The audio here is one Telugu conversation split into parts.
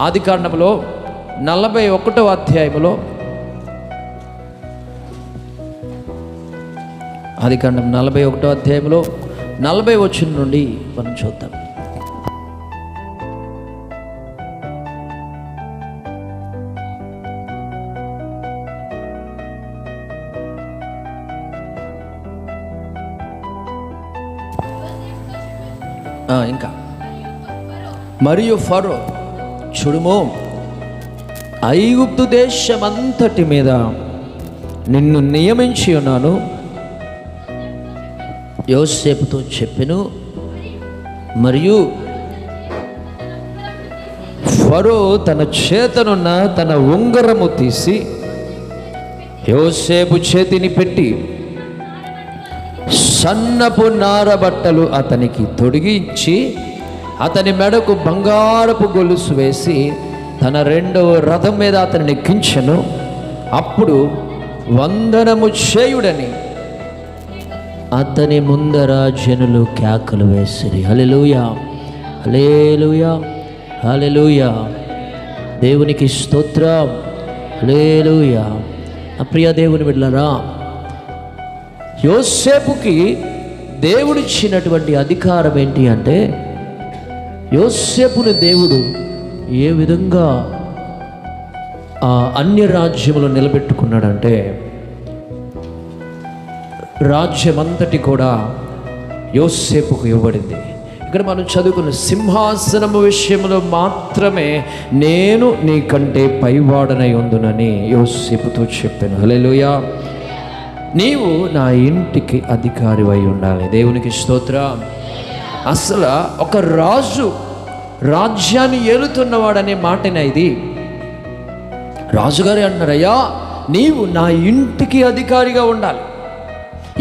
ఆది కాండంలో నలభై ఒకటో అధ్యాయంలో ఆది కాండం నలభై ఒకటో అధ్యాయంలో నలభై వచ్చిన నుండి మనం చూద్దాం. ఇంకా. మరియు ఫరో. చూడుము. ఐగుప్తు దేశమంతటి మీద నిన్ను నియమించి ఉన్నాను. యోసేపుతో చెప్పెను మరియు ఫరో తన చేతనున్న తన ఉంగరము తీసి యోసేపు చేతిని పెట్టి సన్నపు నారబట్టలు అతనికి తొడిగించి అతని మెడకు బంగారపు గొలుసు వేసి తన రెండవ రథం మీద అతనిని నెక్కించను అప్పుడు వందనము చేయుడని అతని ముందర జనులు కేకలు వేసిరి. హల్లెలూయా హల్లెలూయా హల్లెలూయా. దేవునికి స్తోత్రం. హల్లెలూయా. అప్రియ దేవుని విడలరా యోసేపుకి దేవుడిచ్చినటువంటి అధికారం ఏంటి అంటే యోసేపుని దేవుడు ఏ విధంగా ఆ అన్య రాజ్యములు నిలబెట్టుకున్నాడంటే రాజ్యమంతటి కూడా యోసేపుకు ఇవ్వబడింది. ఇక్కడ మనం చదువుకున్న సింహాసనము విషయంలో మాత్రమే నేను నీకంటే పైవాడనై ఉందునని యోసేపుతో చెప్పాను. హలేలుయా నీవు నా ఇంటికి అధికారివై ఉండాలి. దేవునికి స్తోత్రం. అసలు ఒక రాజు రాజ్యాన్ని ఏలుతున్నవాడనే మాటనే ఇది. రాజుగారే అంటున్నారయ్యా నీవు నా ఇంటికి అధికారిగా ఉండాలి.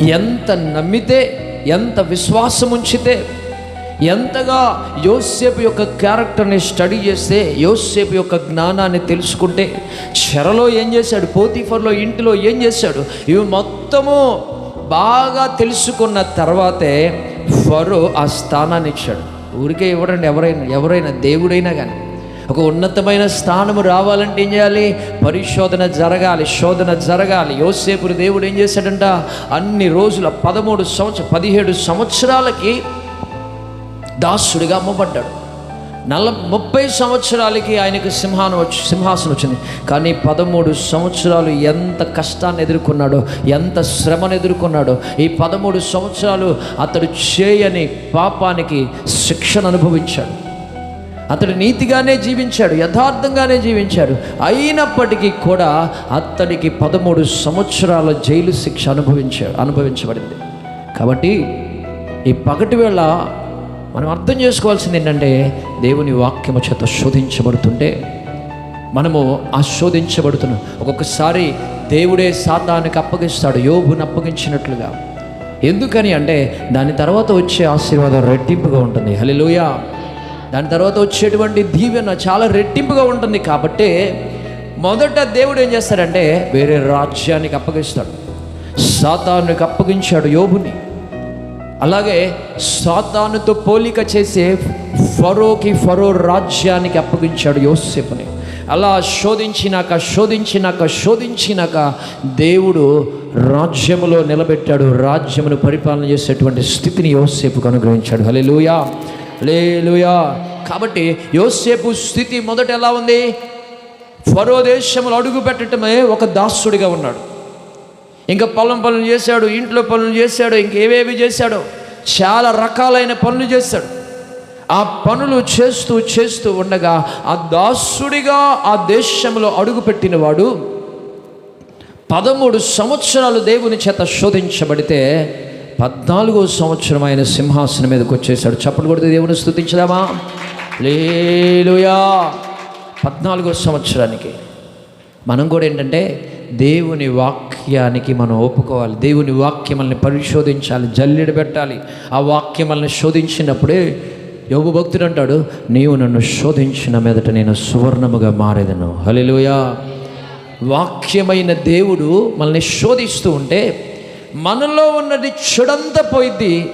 ఎంత నమ్మితే ఎంత విశ్వాసం ఉంచితే ఎంతగా యోసేపు యొక్క క్యారెక్టర్ని స్టడీ చేస్తే యోసేపు యొక్క జ్ఞానాన్ని తెలుసుకుంటే చెరలో ఏం చేశాడు పోతీఫర్లో ఇంటిలో ఏం చేశాడు ఇవి మొత్తము బాగా తెలుసుకున్న తర్వాతే ఫరో ఆ స్థానాన్ని ఇచ్చాడు. ఊరికే ఇవ్వడండి ఎవరైనా ఎవరైనా దేవుడైనా కానీ ఒక ఉన్నతమైన స్థానము రావాలంటే ఏం చేయాలి? పరిశోధన జరగాలి శోధన జరగాలి. యోసేపుడు దేవుడు ఏం చేశాడంట? అన్ని రోజుల పదమూడు సంవత్సరం పదిహేడు సంవత్సరాలకి దాసుడిగా అమ్మబడ్డాడు. నల్ల ముప్పై సంవత్సరాలకి ఆయనకు సింహానం వచ్చి సింహాసనం వచ్చింది. కానీ పదమూడు సంవత్సరాలు ఎంత కష్టాన్ని ఎదుర్కొన్నాడో ఎంత శ్రమను ఎదుర్కొన్నాడో ఈ పదమూడు సంవత్సరాలు అతడు చేయని పాపానికి శిక్షను అనుభవించాడు. అతడు నీతిగానే జీవించాడు యథార్థంగానే జీవించాడు. అయినప్పటికీ కూడా అతడికి పదమూడు సంవత్సరాల జైలు శిక్ష అనుభవించాడు అనుభవించబడింది. కాబట్టి ఈ పగటి వేళ మనం అర్థం చేసుకోవాల్సింది ఏంటంటే దేవుని వాక్యము చేత శోధించబడుతుంటే మనము ఆశోధించబడుతున్నాం. ఒక్కొక్కసారి దేవుడే సాతానికి అప్పగిస్తాడు యోగుని అప్పగించినట్లుగా. ఎందుకని అంటే దాని తర్వాత వచ్చే ఆశీర్వాదం రెట్టింపుగా ఉంటుంది. హల్లెలూయా. దాని తర్వాత వచ్చేటువంటి దీవెన చాలా రెట్టింపుగా ఉంటుంది. కాబట్టి మొదట దేవుడు ఏం చేస్తాడంటే వేరే రాజ్యానికి అప్పగిస్తాడు. సాతానికి అప్పగించాడు యోగుని అలాగే సాతానుతో పోలిక చేసే ఫరోకి ఫరో రాజ్యానికి అప్పగించాడు యోసేపుని. అలా శోధించినాక శోధించినాక శోధించినాక దేవుడు రాజ్యములో నిలబెట్టాడు. రాజ్యమును పరిపాలన చేసేటువంటి స్థితిని యోసేపుకు అనుగ్రహించాడు. హల్లెలూయా లేలుయా కాబట్టి యోసేపు స్థితి మొదట ఎలా ఉంది? ఫరో దేశంలో అడుగు పెట్టడమే ఒక దాసుడిగా ఉన్నాడు. ఇంకా పొలం పనులు చేశాడు ఇంట్లో పనులు చేశాడు ఇంకేవేవి చేశాడో? చాలా రకాలైన పనులు చేశాడు. ఆ పనులు చేస్తూ చేస్తూ ఉండగా ఆ దాసుడిగా ఆ దేశంలో అడుగుపెట్టిన వాడు పదమూడు సంవత్సరాలు దేవుని చేత శోధించబడితే పద్నాలుగో సంవత్సరం ఆయన సింహాసనం మీదకి వచ్చేసాడు చప్పలు కొడితే దేవుని స్థుతించదామా లేలుయా పద్నాలుగో సంవత్సరానికి మనం కూడా ఏంటంటే దేవుని వాక్యానికి మనం ఒప్పుకోవాలి. దేవుని వాక్యమల్ని పరిశోధించాలి జల్లెడ పెట్టాలి. ఆ వాక్యమల్ని శోధించినప్పుడే యోగు భక్తుడు అంటాడు నీవు నన్ను శోధించిన మీదట నేను సువర్ణముగా మారేదను. హల్లెలూయా. వాక్యమైన దేవుడు మనల్ని శోధిస్తూ ఉంటే మనలో ఉన్నది చెడంతా పోయిద్ది.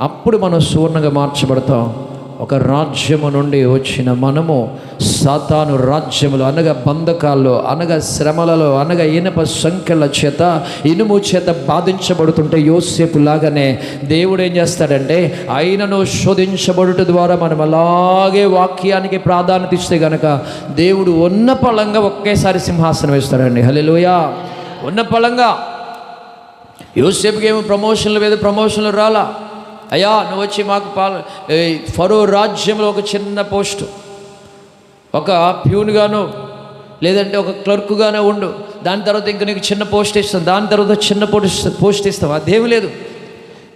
అప్పుడు మనం సువర్ణంగా మార్చబడతాం. ఒక రాజ్యము నుండి వచ్చిన మనము సాతాను రాజ్యములు అనగా బంధకాల్లో అనగా శ్రమలలో అనగా ఇనప సంఖ్యల చేత ఇనుము చేత బాధించబడుతుంటే యోసేపు లాగానే దేవుడు ఏం చేస్తాడంటే ఆయనను శోధించబడుట ద్వారా మనం అలాగే వాక్యానికి ప్రాధాన్యత ఇస్తే గనక దేవుడు ఉన్న పళంగా ఒకేసారి సింహాసనం వేస్తాడండి. హల్లెలూయా! ఉన్న పళంగా యోసేపుకి ఏమో ప్రమోషన్లు మీద ప్రమోషన్లు రాలా? అయ్యా నువ్వు వచ్చి మాకు పాల ఫరో రాజ్యంలో ఒక చిన్న పోస్టు. ఒక ప్యూన్గాను లేదంటే ఒక క్లర్క్గానే ఉండు. దాని తర్వాత ఇంకా నీకు చిన్న పోస్ట్ ఇస్తాం. దాని తర్వాత చిన్న పోస్ట్ పోస్ట్ ఇస్తాం. అదేమి లేదు.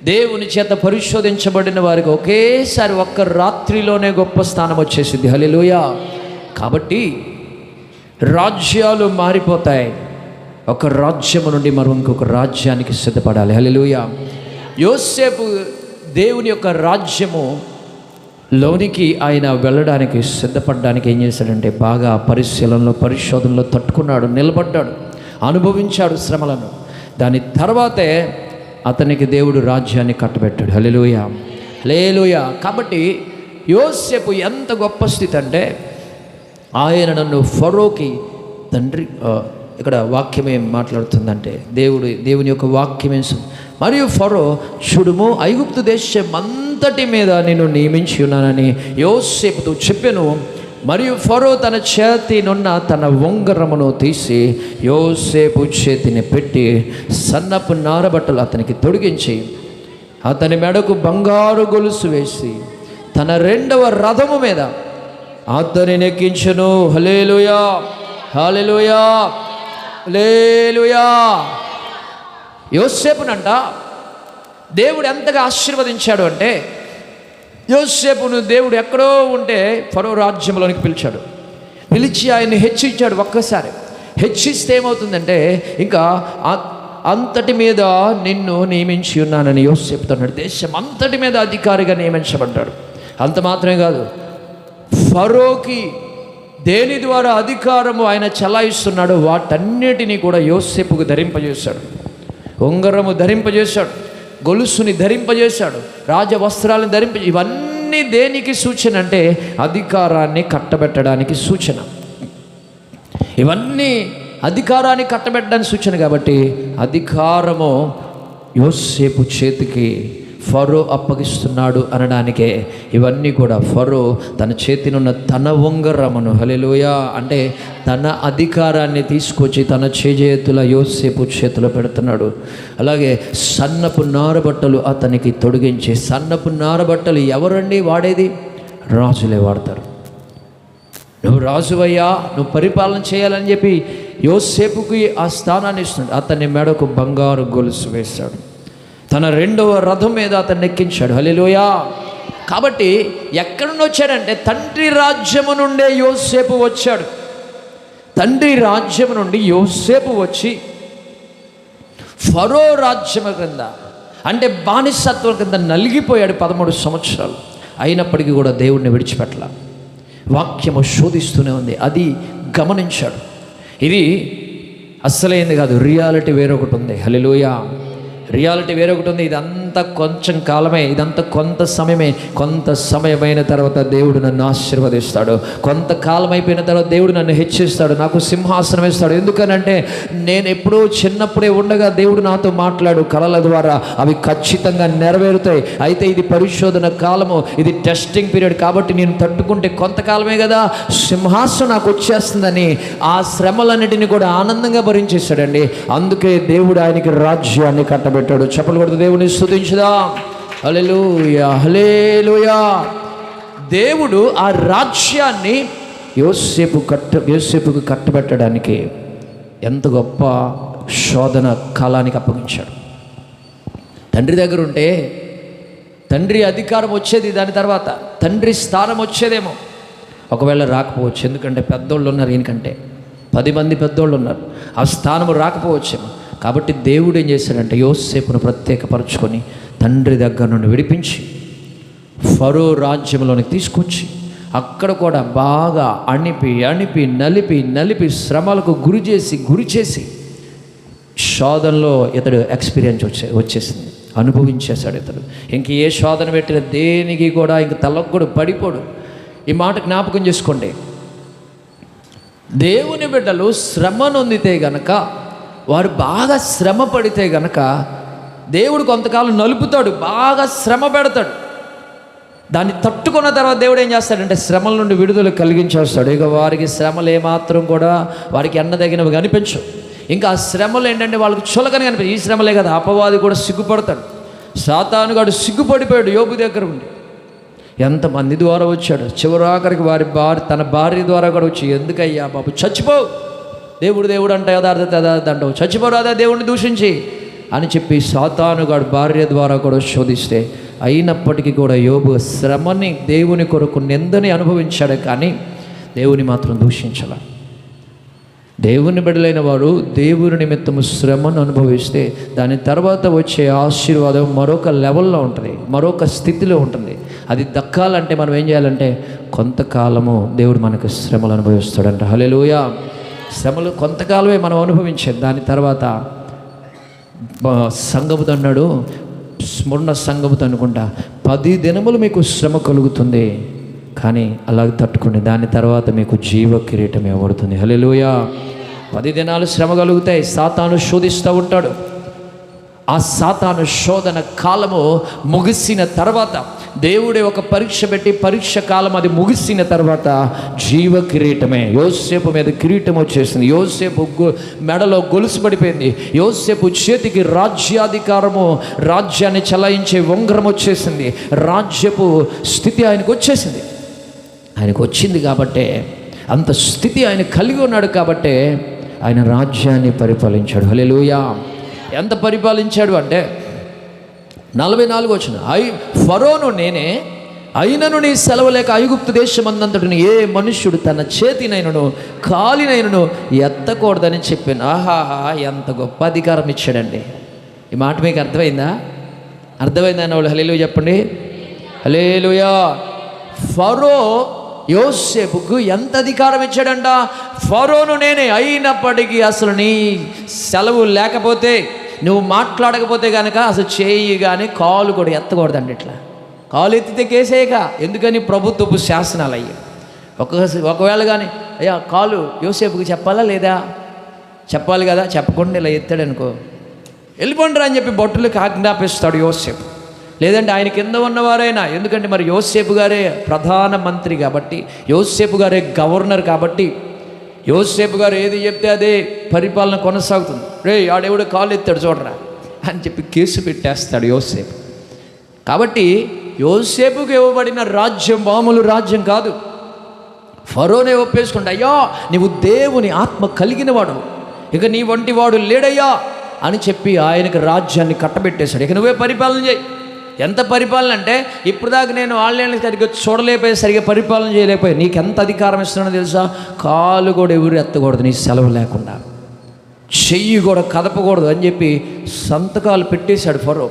దేవుని చేత పరిశోధించబడిన వారికి ఒకేసారి ఒక్క రాత్రిలోనే గొప్ప స్థానం వచ్చేసింది. హలిలోయ కాబట్టి రాజ్యాలు మారిపోతాయి. ఒక రాజ్యము నుండి మరొక రాజ్యానికి సిద్ధపడాలి. హలిలోయ యోసేపు దేవుని యొక్క రాజ్యము లోనికి ఆయన వెళ్ళడానికి సిద్ధపడడానికి ఏం చేశాడంటే బాగా పరిశీలనలో పరిశోధనలో తట్టుకున్నాడు నిలబడ్డాడు అనుభవించాడు శ్రమలను. దాని తర్వాతే అతనికి దేవుడు రాజ్యాన్ని కట్టబెట్టాడు. హల్లెలూయా. హలేలుయ కాబట్టి యోసేపు ఎంత గొప్ప స్థితి అంటే ఆయన నన్ను ఫరోకి తండ్రి ఇక్కడ వాక్యం ఏం మాట్లాడుతుందంటే దేవుడు దేవుని యొక్క వాక్యం ఏం మరియు ఫరో చూడుము ఐగుప్తు దేశం అంతటి మీద నేను నియమించి ఉన్నానని యోసేపుతో చెప్పాను. మరియు ఫరో తన చేతినున్న తన ఉంగరమును తీసి యోసేపు చేతిని పెట్టి సన్నపు నారబట్టలు అతనికి తొడిగించి అతని మెడకు బంగారు గొలుసు వేసి తన రెండవ రథము మీద అతని నెక్కించను హలేలుయా హలేలుయా లేలుయా యోసేపునంట దేవుడు ఎంతగా ఆశీర్వదించాడు అంటే యోసేపును దేవుడు ఎక్కడో ఉంటే ఫరో రాజ్యంలోనికి పిలిచాడు. పిలిచి ఆయన్ని హెచ్చించాడు ఒక్కసారి. హెచ్చిస్తే ఏమవుతుందంటే ఇంకా అంతటి మీద నిన్ను నియమించి ఉన్నానని యోసేపుతున్నాడు దేశం అంతటి మీద అధికారిగా నియమించబడ్డాడు. అంత మాత్రమే కాదు ఫరోకి దేని ద్వారా అధికారము ఆయన చలాయిస్తున్నాడో వాటన్నిటినీ కూడా యోసేపుకు ధరింపజేశాడు. ఉంగరము ధరింపజేశాడు గొలుసుని ధరింపజేశాడు రాజవస్త్రాలను ధరింప ఇవన్నీ దేనికి సూచన అంటే అధికారాన్ని కట్టబెట్టడానికి సూచన. ఇవన్నీ అధికారాన్ని కట్టబెట్టడానికి సూచన కాబట్టి అధికారము యోసేపు చేతికి ఫరో అప్పగిస్తున్నాడు అనడానికే ఇవన్నీ కూడా ఫరో తన చేతినున్న తన ఉంగరమును హలెలుయ అంటే తన అధికారాన్ని తీసుకొచ్చి తన చేజేతుల యోసేపు చేతిలో పెడుతున్నాడు. అలాగే సన్నపు నారబట్టలు అతనికి తొడిగించి సన్నపు నారబట్టలు ఎవరండి వాడేది? రాజులే వాడతారు. నువ్వు రాజువయ్యా నువ్వు పరిపాలన చేయాలని చెప్పి యోసేపుకి ఆ స్థానాన్ని ఇస్తున్నాడు. అతని మెడకు బంగారు గొలుసు వేశాడు. తన రెండవ రథం మీద అతన్ని ఎక్కించాడు హలిలోయా కాబట్టి ఎక్కడి నుండి వచ్చాడంటే తండ్రి రాజ్యము నుండే యోసేపు వచ్చాడు. తండ్రి రాజ్యము నుండి యోసేపు వచ్చి ఫరో రాజ్యము క్రింద అంటే బానిసత్వం కింద నలిగిపోయాడు పదమూడు సంవత్సరాలు. అయినప్పటికీ కూడా దేవుణ్ణి విడిచిపెట్టల. వాక్యము శోధిస్తూనే ఉంది. అది గమనించాడు. ఇది అస్సలైంది కాదు. రియాలిటీ వేరొకటి ఉంది. హలిలోయా రియాలిటీ వేరొకటి ఉంది. ఇదంతా కొంచెం కాలమే ఇదంతా కొంత సమయమే. కొంత సమయమైన తర్వాత దేవుడు నన్ను ఆశీర్వదిస్తాడు. కొంతకాలం అయిపోయిన తర్వాత దేవుడు నన్ను హెచ్చిస్తాడు నాకు సింహాసనం ఇస్తాడు ఎందుకనంటే నేను ఎప్పుడూ చిన్నప్పుడే ఉండగా దేవుడు నాతో మాట్లాడు కళల ద్వారా. అవి ఖచ్చితంగా నెరవేరుతాయి. అయితే ఇది పరిశోధన కాలము ఇది టెస్టింగ్ పీరియడ్ కాబట్టి నేను తట్టుకుంటే కొంతకాలమే కదా సింహాసనం నాకు వచ్చేస్తుందని ఆ శ్రమలన్నిటిని కూడా ఆనందంగా భరించేశాడండి. అందుకే దేవుడు ఆయనకి రాజ్యాన్ని కట్టబెట్టాడు. చెప్పలు కూడా దేవుని స్థుతించుదాం హలెలుయా హలేలుయా దేవుడు ఆ రాజ్యాన్ని యోసేపు కట్ట యోసేపుకు కట్టబెట్టడానికి ఎంత గొప్ప శోధన కాలానికి అప్పగించాడు. తండ్రి దగ్గర ఉంటే తండ్రి అధికారం వచ్చేది దాని తర్వాత తండ్రి స్థానం వచ్చేదేమో. ఒకవేళ రాకపోవచ్చు ఎందుకంటే పెద్దోళ్ళు ఉన్నారు ఈయనకంటే. పది మంది పెద్దోళ్ళు ఉన్నారు. ఆ స్థానం రాకపోవచ్చేమో. కాబట్టి దేవుడు ఏం చేశాడంటే యోసేపును ప్రత్యేకపరచుకొని తండ్రి దగ్గర నుండి విడిపించి ఫరో రాజ్యంలోనికి తీసుకొచ్చి అక్కడ కూడా బాగా అణిపి అణిపి నలిపి నలిపి శ్రమలకు గురి చేసి గురి చేసి శోధనలో ఇతడు ఎక్స్పీరియన్స్ వచ్చే వచ్చేసింది అనుభవించేశాడు ఇతడు. ఇంక ఏ శోధన పెట్టిన దేనికి కూడా ఇంక తలకు కూడా పడిపోడు. ఈ మాట జ్ఞాపకం చేసుకోండి. దేవుని బిడ్డలు శ్రమ నొందితే గనక వారు బాగా శ్రమ పడితే గనక దేవుడు కొంతకాలం నలుపుతాడు బాగా శ్రమ పెడతాడు. దాన్ని తట్టుకున్న తర్వాత దేవుడు ఏం చేస్తాడంటే శ్రమల నుండి విడుదల కలిగించేస్తాడు. ఇక వారికి శ్రమలు ఏమాత్రం కూడా వారికి ఎన్నదగినవి కనిపించవు. ఇంకా ఆ శ్రమలు ఏంటంటే వాళ్ళకి చులకని కనిపించు ఈ శ్రమలే కదా అపవాది కూడా సిగ్గుపడతాడు. సాతానుగాడు సిగ్గుపడిపోయాడు యోగు దగ్గర ఉండి. ఎంతమంది ద్వారా వచ్చాడు? చివరాఖరికి వారి భార్య తన భార్య ద్వారా కూడా వచ్చి ఎందుకయ్యా బాబు చచ్చిపోవు. దేవుడు దేవుడు అంటే యథార్థత యథార్థత అంటావు చచ్చిపోరాదా దేవుడిని దూషించి అని చెప్పి సాతానుగాడు భార్య ద్వారా కూడా శోధిస్తే అయినప్పటికీ కూడా యోబు శ్రమని దేవుని కొరకు నిందని అనుభవించాడు కానీ దేవుని మాత్రం దూషించాల. దేవుని బిడలైన వారు దేవుని నిమిత్తము శ్రమను అనుభవిస్తే దాని తర్వాత వచ్చే ఆశీర్వాదం మరొక లెవెల్లో ఉంటుంది మరొక స్థితిలో ఉంటుంది. అది దక్కాలంటే మనం ఏం చేయాలంటే కొంతకాలము దేవుడు మనకు శ్రమలు అనుభవిస్తాడంట. హలెలుయ శ్రమలు కొంతకాలమే మనం అనుభవించాం. దాని తర్వాత బ- సంగముతో అన్నాడు స్మరణ సంగముతో అనుకుంటా పది దినములు మీకు శ్రమ కలుగుతుంది కానీ అలాగ తట్టుకోండి. దాని తర్వాత మీకు జీవ కిరీటం ఇవ్వబడుతుంది హల్లెలూయా. పది దినాలు శ్రమ కలుగుతాయి. సాతాను శోధిస్తూ ఉంటాడు. ఆ సాతాను శోధన కాలము ముగిసిన తర్వాత దేవుడే ఒక పరీక్ష పెట్టి పరీక్ష కాలం అది ముగిసిన తర్వాత జీవ కిరీటమే. యోసేపు మీద కిరీటం వచ్చేసింది. యోసేపు గొ- మెడలో గొలుసు పడిపోయింది. యోసేపు చేతికి రాజ్యాధికారము రాజ్యాన్ని చలాయించే ఉంగరం వచ్చేసింది. రాజ్యపు స్థితి ఆయనకు వచ్చేసింది. ఆయనకు వచ్చింది కాబట్టే అంత స్థితి ఆయన కలిగి ఉన్నాడు కాబట్టే ఆయన రాజ్యాన్ని పరిపాలించాడు. హలే ఎంత పరిపాలించాడు అంటే నలభై నాలుగు వచ్చిన ఐ ఫరోను నేనే అయినను నీ సెలవు లేక ఐగుప్తు దేశమందంతటిని ఏ మనుష్యుడు తన చేతినైనను కాలినైనను ఎత్తకూడదని చెప్పాను. ఆహాహా ఎంత గొప్ప అధికారం ఇచ్చాడండి. ఈ మాట మీకు అర్థమైందా? అర్థమైందా వాళ్ళు హలేలు చెప్పండి. హలేలుయా ఫరో యోసేపుకు ఎంత అధికారం ఇచ్చాడంట? ఫరోను నేనే అయినప్పటికీ అసలు నీ సెలవు లేకపోతే నువ్వు మాట్లాడకపోతే కనుక అసలు చేయి కానీ కాలు కూడా ఎత్తకూడదండి ఇట్లా. కాలు ఎత్తితే కేసేయక. ఎందుకని ప్రభుత్వపు శాసనాలు అయ్యాయి ఒక ఒకవేళ కానీ అయ్యా కాలు యోసేపుకి చెప్పాలా లేదా? చెప్పాలి కదా చెప్పకుండా ఇలా ఎత్తాడు అనుకో వెళ్ళిపోండి అని చెప్పి బొట్టులకు ఆజ్ఞాపిస్తాడు యోసేపు. లేదంటే ఆయన కింద ఉన్నవారైనా. ఎందుకంటే మరి యోసేపు గారే ప్రధాన మంత్రి కాబట్టి యోసేపు గారే గవర్నర్ కాబట్టి యోసేపు గారు ఏది చెప్తే అదే పరిపాలన కొనసాగుతుంది. రే ఆడేవుడు కాలు ఎత్తాడు చూడరా అని చెప్పి కేసు పెట్టేస్తాడు యోసేపు. కాబట్టి యోసేపుకి ఇవ్వబడిన రాజ్యం మామూలు రాజ్యం కాదు. ఫరోనే ఒప్పేసుకుంటా అయ్యా నీవు దేవుని ఆత్మ కలిగినవాడు. ఇక నీ వంటి వాడు లేడయ్యా అని చెప్పి ఆయనకు రాజ్యాన్ని కట్టబెట్టేశాడు. ఇక నువ్వే పరిపాలన చేయి. ఎంత పరిపాలన అంటే ఇప్పుడు దాకా నేను వాళ్ళని సరిగ్గా చూడలేకపోయి సరిగ్గా పరిపాలన చేయలేకపోయి నీకు ఎంత అధికారం ఇస్తున్నానో తెలుసా? కాలు కూడా ఎవరు ఎత్తకూడదు నీ సెలవు లేకుండా. చెయ్యి కూడా కదపకూడదు అని చెప్పి సంతకాలు పెట్టేశాడు ఫరో.